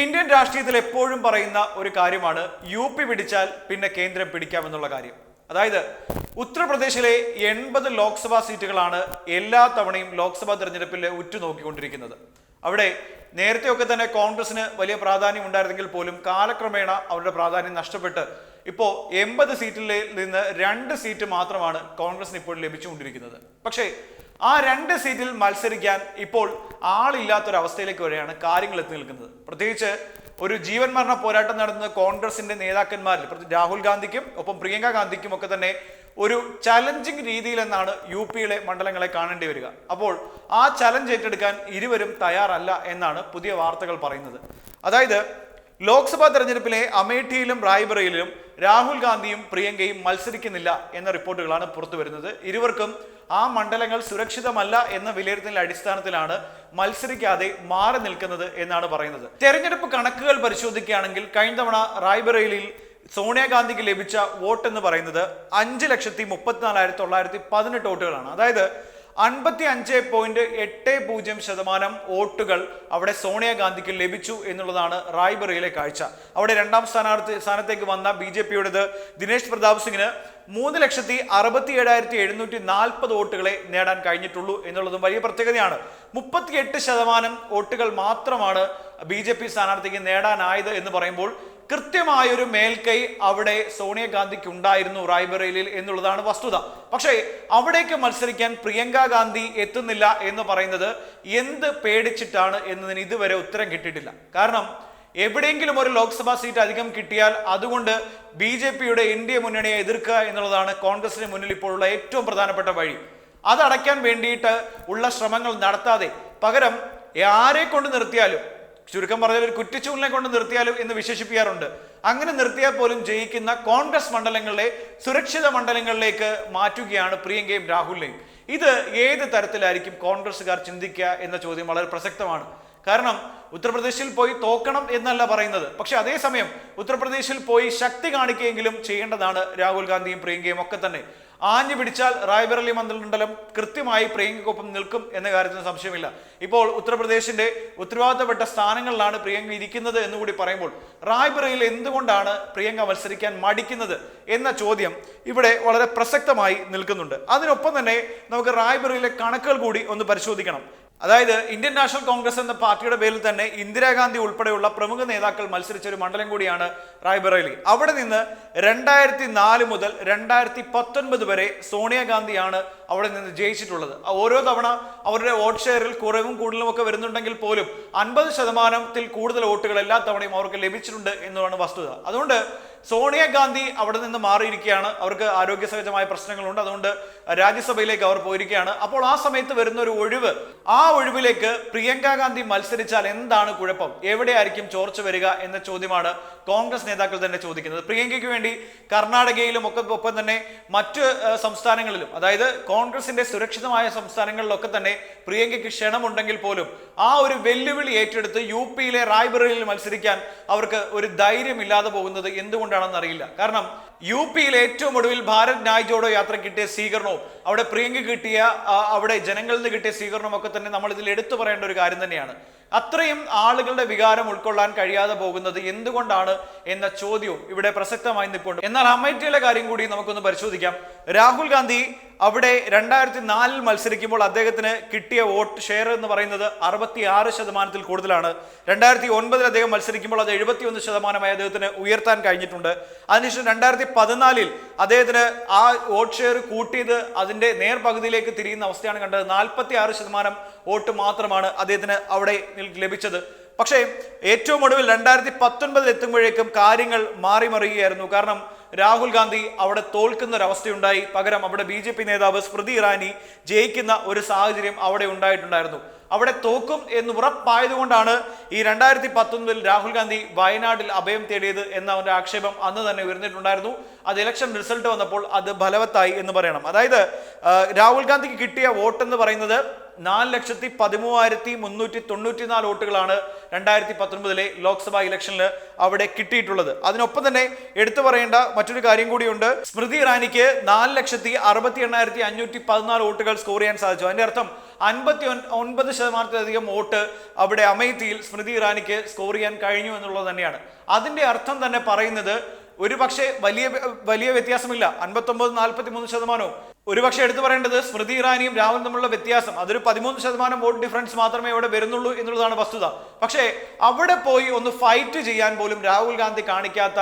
Indian രാഷ്ട്രീയത്തിൽ എപ്പോഴും പറയുന്ന ഒരു കാര്യമാണ് യു പി പിടിച്ചാൽ പിന്നെ കേന്ദ്രം പിടിക്കാമെന്നുള്ള കാര്യം. അതായത് ഉത്തർപ്രദേശിലെ എൺപത് ലോക്സഭാ സീറ്റുകളാണ് എല്ലാ തവണയും ലോക്സഭാ തെരഞ്ഞെടുപ്പിൽ ഉറ്റുനോക്കിക്കൊണ്ടിരിക്കുന്നത്. അവിടെ നേരത്തെയൊക്കെ തന്നെ കോൺഗ്രസിന് വലിയ പ്രാധാന്യം ഉണ്ടായിരുന്നെങ്കിൽ പോലും കാലക്രമേണ അവരുടെ പ്രാധാന്യം നഷ്ടപ്പെട്ട് ഇപ്പോൾ എൺപത് സീറ്റിൽ നിന്ന് രണ്ട് സീറ്റ് മാത്രമാണ് കോൺഗ്രസിന് ഇപ്പോൾ ലഭിച്ചുകൊണ്ടിരിക്കുന്നത്. പക്ഷേ ആ രണ്ട് സീറ്റിൽ മത്സരിക്കാൻ ഇപ്പോൾ ആളില്ലാത്തൊരവസ്ഥയിലേക്ക് വരെയാണ് കാര്യങ്ങൾ എത്തി നിൽക്കുന്നത്. പ്രത്യേകിച്ച് ഒരു ജീവൻ മരണ പോരാട്ടം നടന്ന കോൺഗ്രസിന്റെ നേതാക്കന്മാരിൽ രാഹുൽ ഗാന്ധിക്കും ഒപ്പം പ്രിയങ്ക ഗാന്ധിക്കും ഒക്കെ തന്നെ ഒരു ചലഞ്ചിങ് രീതിയിൽ എന്നാണ് യു പിയിലെ മണ്ഡലങ്ങളെ കാണേണ്ടി വരിക. അപ്പോൾ ആ ചലഞ്ച് ഏറ്റെടുക്കാൻ ഇരുവരും തയ്യാറല്ല എന്നാണ് പുതിയ വാർത്തകൾ പറയുന്നത്. അതായത് ലോക്സഭാ തെരഞ്ഞെടുപ്പിലെ അമേഠിയിലും റായ്ബറയിലും രാഹുൽ ഗാന്ധിയും പ്രിയങ്കയും മത്സരിക്കുന്നില്ല എന്ന റിപ്പോർട്ടുകളാണ് പുറത്തു വരുന്നത്. ഇരുവർക്കും ആ മണ്ഡലങ്ങൾ സുരക്ഷിതമല്ല എന്ന വിലയിരുത്തലിന്റെ അടിസ്ഥാനത്തിലാണ് മത്സരിക്കാതെ മാറി നിൽക്കുന്നത് എന്നാണ് പറയുന്നത്. തെരഞ്ഞെടുപ്പ് കണക്കുകൾ പരിശോധിക്കുകയാണെങ്കിൽ കഴിഞ്ഞ തവണ റായ്ബറേലിയിൽ സോണിയാഗാന്ധിക്ക് ലഭിച്ച വോട്ട് എന്ന് പറയുന്നത് അഞ്ച് ലക്ഷത്തി മുപ്പത്തിനാലായിരത്തി തൊള്ളായിരത്തി പതിനെട്ട് വോട്ടുകളാണ്. അതായത് അൻപത്തി അഞ്ച് പോയിന്റ് എട്ട് പൂജ്യം ശതമാനം വോട്ടുകൾ അവിടെ സോണിയാഗാന്ധിക്ക് ലഭിച്ചു എന്നുള്ളതാണ് റായ്ബറയിലെ കാഴ്ച. അവിടെ രണ്ടാം സ്ഥാനാർത്ഥി സ്ഥാനത്തേക്ക് വന്ന ബി ജെ പിയുടേത് ദിനേശ് പ്രതാപ് സിംഗിന് മൂന്ന് ലക്ഷത്തി അറുപത്തി ഏഴായിരത്തി എഴുന്നൂറ്റി നാൽപ്പത് വോട്ടുകളെ നേടാൻ കഴിഞ്ഞിട്ടുള്ളൂ എന്നുള്ളതും വലിയ പ്രത്യേകതയാണ്. മുപ്പത്തിയെട്ട് ശതമാനം വോട്ടുകൾ മാത്രമാണ് ബി ജെ പി സ്ഥാനാർത്ഥിക്ക് നേടാനായത് എന്ന് പറയുമ്പോൾ കൃത്യമായൊരു മേൽക്കൈ അവിടെ സോണിയാഗാന്ധിക്ക് ഉണ്ടായിരുന്നു റായ്ബറേലിയിൽ എന്നുള്ളതാണ് വസ്തുത. പക്ഷേ അവിടേക്ക് മത്സരിക്കാൻ പ്രിയങ്ക ഗാന്ധി എത്തുന്നില്ല എന്ന് പറയുന്നത് എന്ത് പേടിച്ചിട്ടാണ് എന്നതിന് ഇതുവരെ ഉത്തരം കിട്ടിയിട്ടില്ല. കാരണം എവിടെയെങ്കിലും ഒരു ലോക്സഭാ സീറ്റ് അധികം കിട്ടിയാൽ അതുകൊണ്ട് ബി ജെ പിയുടെ ഇന്ത്യ മുന്നണിയെ എതിർക്കുക എന്നുള്ളതാണ് കോൺഗ്രസിന് മുന്നിൽ ഇപ്പോഴുള്ള ഏറ്റവും പ്രധാനപ്പെട്ട വഴി. അതടയ്ക്കാൻ വേണ്ടിയിട്ട് ഉള്ള ശ്രമങ്ങൾ നടത്താതെ പകരം ആരെ കൊണ്ട് നിർത്തിയാലും ചുരുക്കം പറഞ്ഞാൽ ഒരു കുറ്റിച്ചൂലിനെ കൊണ്ട് നിർത്തിയാലും എന്ന് വിശേഷിപ്പിക്കാറുണ്ട്. അങ്ങനെ നിർത്തിയാൽ പോലും ജയിക്കുന്ന കോൺഗ്രസ് മണ്ഡലങ്ങളിലെ സുരക്ഷിത മണ്ഡലങ്ങളിലേക്ക് മാറ്റുകയാണ് പ്രിയങ്കയും രാഹുലിനെയും. ഇത് ഏത് തരത്തിലായിരിക്കും കോൺഗ്രസ്സുകാർ ചിന്തിക്കുക എന്ന ചോദ്യം വളരെ പ്രസക്തമാണ്. കാരണം ഉത്തർപ്രദേശിൽ പോയി തോക്കണം എന്നല്ല പറയുന്നത്. പക്ഷെ അതേസമയം ഉത്തർപ്രദേശിൽ പോയി ശക്തി കാണിക്കുകയെങ്കിലും ചെയ്യേണ്ടതാണ് രാഹുൽ ഗാന്ധിയും പ്രിയങ്കയും ഒക്കെ തന്നെ. ആഞ്ഞു പിടിച്ചാൽ റായ്ബറലി മണ്ഡലം കൃത്യമായി പ്രിയങ്കയ്ക്കൊപ്പം നിൽക്കും എന്ന കാര്യത്തിന് സംശയമില്ല. ഇപ്പോൾ ഉത്തർപ്രദേശിന്റെ ഉത്തരവാദിത്തപ്പെട്ട സ്ഥാനങ്ങളിലാണ് പ്രിയങ്ക ഇരിക്കുന്നത് എന്നുകൂടി പറയുമ്പോൾ റായ്ബറയിൽ എന്തുകൊണ്ടാണ് പ്രിയങ്ക മത്സരിക്കാൻ മടിക്കുന്നത് എന്ന ചോദ്യം ഇവിടെ വളരെ പ്രസക്തമായി നിൽക്കുന്നുണ്ട്. അതിനൊപ്പം തന്നെ നമുക്ക് റായ്ബറയിലെ കണക്കുകൾ കൂടി ഒന്ന് പരിശോധിക്കണം. അതായത് ഇന്ത്യൻ നാഷണൽ കോൺഗ്രസ് എന്ന പാർട്ടിയുടെ പേരിൽ തന്നെ ഇന്ദിരാഗാന്ധി ഉൾപ്പെടെയുള്ള പ്രമുഖ നേതാക്കൾ മത്സരിച്ച ഒരു മണ്ഡലം കൂടിയാണ് റായ്ബറേലി. അവിടെ നിന്ന് രണ്ടായിരത്തി നാല് മുതൽ രണ്ടായിരത്തി പത്തൊൻപത് വരെ സോണിയാഗാന്ധിയാണ് അവിടെ നിന്ന് ജയിച്ചിട്ടുള്ളത്. ഓരോ തവണ അവരുടെ വോട്ട് ഷെയറിൽ കുറവും കൂടുതലും ഒക്കെ വരുന്നുണ്ടെങ്കിൽ പോലും അൻപത് ശതമാനത്തിൽ കൂടുതൽ വോട്ടുകൾ എല്ലാ തവണയും അവർക്ക് ലഭിച്ചിട്ടുണ്ട് എന്നതാണ് വസ്തുത. അതുകൊണ്ട് സോണിയാഗാന്ധി അവിടെ നിന്ന് മാറിയിരിക്കുകയാണ്. അവർക്ക് ആരോഗ്യ സഹജമായ പ്രശ്നങ്ങളുണ്ട്. അതുകൊണ്ട് രാജ്യസഭയിലേക്ക് അവർ പോയിരിക്കുകയാണ്. അപ്പോൾ ആ സമയത്ത് വരുന്ന ഒരു ഒഴിവ്. ആ ഒഴിവിലേക്ക് പ്രിയങ്ക ഗാന്ധി മത്സരിച്ചാൽ എന്താണ് കുഴപ്പം? എവിടെയായിരിക്കും ചോർച്ച വരിക എന്ന ചോദ്യമാണ് കോൺഗ്രസ് നേതാക്കൾ തന്നെ ചോദിക്കുന്നത്. പ്രിയങ്കയ്ക്ക് വേണ്ടി കർണാടകയിലും ഒക്കെ ഒപ്പം തന്നെ മറ്റ് സംസ്ഥാനങ്ങളിലും അതായത് കോൺഗ്രസിന്റെ സുരക്ഷിതമായ സംസ്ഥാനങ്ങളിലൊക്കെ തന്നെ പ്രിയങ്കയ്ക്ക് ക്ഷണമുണ്ടെങ്കിൽ പോലും ആ ഒരു വെല്ലുവിളി ഏറ്റെടുത്ത് യു പിയിലെ റായ്ബറയിൽ മത്സരിക്കാൻ അവർക്ക് ഒരു ധൈര്യമില്ലാതെ പോകുന്നത് എന്തുകൊണ്ടാണെന്ന് അറിയില്ല. കാരണം യു പിയിൽ ഏറ്റവും ഒടുവിൽ ഭാരത് ന്യായ് ജോഡോ യാത്ര കിട്ടിയ സ്വീകരണവും അവിടെ പ്രിയങ്ക കിട്ടിയ അവിടെ ജനങ്ങളിൽ നിന്ന് കിട്ടിയ സ്വീകരണവും ഒക്കെ തന്നെ നമ്മൾ ഇതിൽ എടുത്തു പറയേണ്ട ഒരു കാര്യം തന്നെയാണ്. അത്രയും ആളുകളുടെ വികാരം ഉൾക്കൊള്ളാൻ കഴിയാതെ പോകുന്നത് എന്തുകൊണ്ടാണ് എന്ന ചോദ്യവും ഇവിടെ പ്രസക്തമായി നിൽപ്പുണ്ട് എന്നാൽ അമേഠിയിലെ കാര്യം കൂടി നമുക്കൊന്ന് പരിശോധിക്കാം. രാഹുൽ ഗാന്ധി അവിടെ രണ്ടായിരത്തി നാലിൽ മത്സരിക്കുമ്പോൾ അദ്ദേഹത്തിന് കിട്ടിയ വോട്ട് ഷെയർ എന്ന് പറയുന്നത് അറുപത്തി ആറ് ശതമാനത്തിൽ കൂടുതലാണ്. രണ്ടായിരത്തി ഒൻപതിൽ അദ്ദേഹം മത്സരിക്കുമ്പോൾ അത് എഴുപത്തി ഒന്ന് ശതമാനമായി അദ്ദേഹത്തിന് ഉയർത്താൻ കഴിഞ്ഞിട്ടുണ്ട്. അതിനുശേഷം രണ്ടായിരത്തി പതിനാലിൽ അദ്ദേഹത്തിന് ആ വോട്ട് ഷെയർ കൂട്ടിയത് അതിന്റെ നേർപകുതിയിലേക്ക് തിരിയുന്ന അവസ്ഥയാണ് കണ്ടത്. നാൽപ്പത്തി ആറ് ശതമാനം വോട്ട് മാത്രമാണ് അദ്ദേഹത്തിന് അവിടെ ലഭിച്ചത്. പക്ഷേ ഏറ്റവും ഒടുവിൽ രണ്ടായിരത്തി പത്തൊൻപതിൽ എത്തുമ്പോഴേക്കും കാര്യങ്ങൾ മാറി മറിയുകയായിരുന്നു കാരണം രാഹുൽ ഗാന്ധി അവിടെ തോൽക്കുന്ന ഒരവസ്ഥയുണ്ടായി പകരം അവിടെ ബി ജെ പി നേതാവ് സ്മൃതി ഇറാനി ജയിക്കുന്ന ഒരു സാഹചര്യം അവിടെ ഉണ്ടായിട്ടുണ്ടായിരുന്നു. അവിടെ തോക്കും എന്ന് ഉറപ്പായതുകൊണ്ടാണ് ഈ രണ്ടായിരത്തി പത്തൊൻപതിൽ രാഹുൽ ഗാന്ധി വയനാട്ടിൽ അഭയം തേടിയത് എന്ന അവന്റെ ആക്ഷേപം അന്ന് തന്നെ ഉയർന്നിട്ടുണ്ടായിരുന്നു. അത് ഇലക്ഷൻ റിസൾട്ട് വന്നപ്പോൾ അത് ഫലവത്തായി എന്ന് പറയണം. അതായത് രാഹുൽ ഗാന്ധിക്ക് കിട്ടിയ വോട്ട് എന്ന് പറയുന്നത് നാല് ലക്ഷത്തി പതിമൂവായിരത്തി മുന്നൂറ്റി തൊണ്ണൂറ്റി നാല് വോട്ടുകളാണ് രണ്ടായിരത്തി പത്തൊൻപതിലെ ലോക്സഭാ ഇലക്ഷനിൽ അവിടെ കിട്ടിയിട്ടുള്ളത്. അതിനൊപ്പം തന്നെ എടുത്തു പറയേണ്ട മറ്റൊരു കാര്യം കൂടിയുണ്ട്. സ്മൃതി ഇറാനിക്ക് നാല് ലക്ഷത്തി അറുപത്തി എണ്ണായിരത്തി അഞ്ഞൂറ്റി പതിനാല് വോട്ടുകൾ സ്കോർ ചെയ്യാൻ സാധിച്ചു. അതിന്റെ അർത്ഥം അൻപത്തി ഒൻപത് ശതമാനത്തിലധികം വോട്ട് അവിടെ അമേത്തിയിൽ സ്മൃതി ഇറാനിക്ക് സ്കോർ ചെയ്യാൻ കഴിഞ്ഞു എന്നുള്ളത് തന്നെയാണ്. അതിന്റെ അർത്ഥം തന്നെ പറയുന്നത് ഒരു പക്ഷേ വലിയ വലിയ വ്യത്യാസമില്ല. അൻപത്തൊമ്പത് നാൽപ്പത്തി മൂന്ന് ശതമാനവും ഒരുപക്ഷെ എടുത്തു പറയേണ്ടത് സ്മൃതി ഇറാനിയും രാഹുൽ തമ്മിലുള്ള വ്യത്യാസം. അതൊരു പതിമൂന്ന് ശതമാനം വോട്ട് ഡിഫറൻസ് മാത്രമേ ഇവിടെ വരുന്നുള്ളൂ എന്നുള്ളതാണ് വസ്തുത. പക്ഷേ അവിടെ പോയി ഒന്ന് ഫൈറ്റ് ചെയ്യാൻ പോലും രാഹുൽ ഗാന്ധി കാണിക്കാത്ത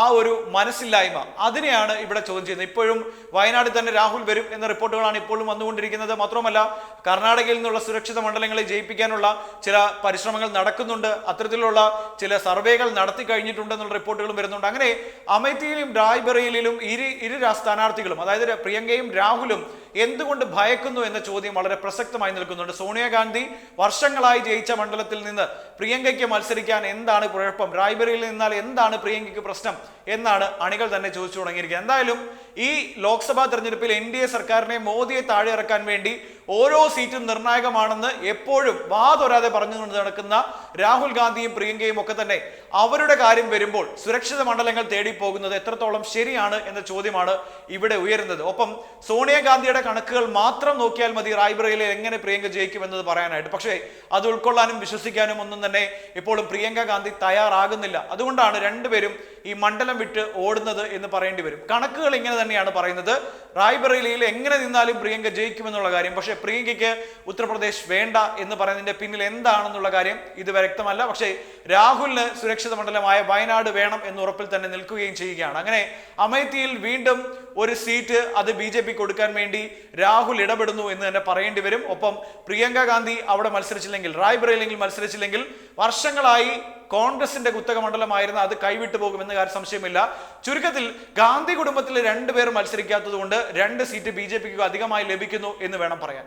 ആ ഒരു മനസ്സില്ലായ്മ അതിനെയാണ് ഇവിടെ ചോദ്യം ചെയ്യുന്നത്. ഇപ്പോഴും വയനാട് തന്നെ രാഹുൽ വരും എന്ന റിപ്പോർട്ടുകളാണ് ഇപ്പോഴും വന്നുകൊണ്ടിരിക്കുന്നത്. മാത്രമല്ല കർണാടകയിൽ നിന്നുള്ള സുരക്ഷിത മണ്ഡലങ്ങളെ ജയിപ്പിക്കാനുള്ള ചില പരിശ്രമങ്ങൾ നടക്കുന്നുണ്ട്. അത്തരത്തിലുള്ള ചില സർവേകൾ നടത്തി കഴിഞ്ഞിട്ടുണ്ടെന്നുള്ള റിപ്പോർട്ടുകളും വരുന്നുണ്ട്. അങ്ങനെ അമേത്തിയിലും റായ്ബറയിലും ഇരു ഇരു സ്ഥാനാർത്ഥികളും അതായത് പ്രിയങ്കയും രാഹുലും എന്തുകൊണ്ട് ഭയക്കുന്നു എന്ന ചോദ്യം വളരെ പ്രസക്തമായി നിൽക്കുന്നുണ്ട്. സോണിയാഗാന്ധി വർഷങ്ങളായി ജയിച്ച മണ്ഡലത്തിൽ നിന്ന് പ്രിയങ്കയ്ക്ക് മത്സരിക്കാൻ എന്താണ് കുഴപ്പം? റായ്ബറിയിൽ നിന്നാൽ എന്താണ് പ്രിയങ്കയ്ക്ക് പ്രശ്നം എന്നാണ് അണികൾ തന്നെ ചോദിച്ചു തുടങ്ങിയിരിക്കുന്നത്. എന്തായാലും ഈ ലോക്സഭാ തെരഞ്ഞെടുപ്പിൽ എൻ ഡി എ സർക്കാരിനെ മോദിയെ താഴെ ഇറക്കാൻ വേണ്ടി ഓരോ സീറ്റും നിർണായകമാണെന്ന് എപ്പോഴും വാതൊരാതെ പറഞ്ഞുകൊണ്ട് നടക്കുന്ന രാഹുൽ ഗാന്ധിയും പ്രിയങ്കയും ഒക്കെ തന്നെ അവരുടെ കാര്യം വരുമ്പോൾ സുരക്ഷിത മണ്ഡലങ്ങൾ തേടി പോകുന്നത് എത്രത്തോളം ശരിയാണ് എന്ന ചോദ്യമാണ് ഇവിടെ ഉയരുന്നത്. ഒപ്പം സോണിയാഗാന്ധിയുടെ കണക്കുകൾ മാത്രം നോക്കിയാൽ മതി. റായ്ബറയിലെ എങ്ങനെ പ്രിയങ്ക ജയിക്കും ജയിക്കുമെന്നത് പറയാനായിട്ട്. പക്ഷേ അത് ഉൾക്കൊള്ളാനും വിശ്വസിക്കാനും ഒന്നും തന്നെ ഇപ്പോഴും പ്രിയങ്ക ഗാന്ധി തയ്യാറാകുന്നില്ല. അതുകൊണ്ടാണ് രണ്ടുപേരും ഈ മണ്ഡലം വിട്ട് ഓടുന്നത് എന്ന് പറയേണ്ടി വരും. കണക്കുകൾ ഇങ്ങനെ തന്നെയാണ് പറയുന്നത്. റായ്ബറേലിയിൽ എങ്ങനെ നിന്നാലും പ്രിയങ്ക ജയിക്കുമെന്നുള്ള കാര്യം. പക്ഷേ പ്രിയങ്കയ്ക്ക് ഉത്തർപ്രദേശ് വേണ്ട എന്ന് പറയുന്നതിന്റെ പിന്നിൽ എന്താണെന്നുള്ള കാര്യം ഇത് വ്യക്തമല്ല. പക്ഷേ രാഹുലിന് സുരക്ഷിത മണ്ഡലമായ വയനാട് വേണം എന്ന് ഉറപ്പിൽ തന്നെ നിൽക്കുകയും ചെയ്യുകയാണ്. അങ്ങനെ അമേത്തിയിൽ വീണ്ടും ഒരു സീറ്റ് അത് ബി കൊടുക്കാൻ വേണ്ടി രാഹുൽ ഇടപെടുന്നു എന്ന് തന്നെ പറയേണ്ടി വരും. ഒപ്പം പ്രിയങ്ക ഗാന്ധി അവിടെ മത്സരിച്ചില്ലെങ്കിൽ റായ്ബറയിലെങ്കിൽ മത്സരിച്ചില്ലെങ്കിൽ വർഷങ്ങളായി കോൺഗ്രസിന്റെ കുത്തക മണ്ഡലമായിരുന്ന അത് കൈവിട്ടു പോകുമെന്ന കാര്യം സംശയമില്ല. ചുരുക്കത്തിൽ ഗാന്ധി കുടുംബത്തിലെ രണ്ടുപേർ മത്സരിക്കാത്തത് കൊണ്ട് രണ്ട് സീറ്റ് ബി അധികമായി ലഭിക്കുന്നു എന്ന് വേണം പറയാൻ.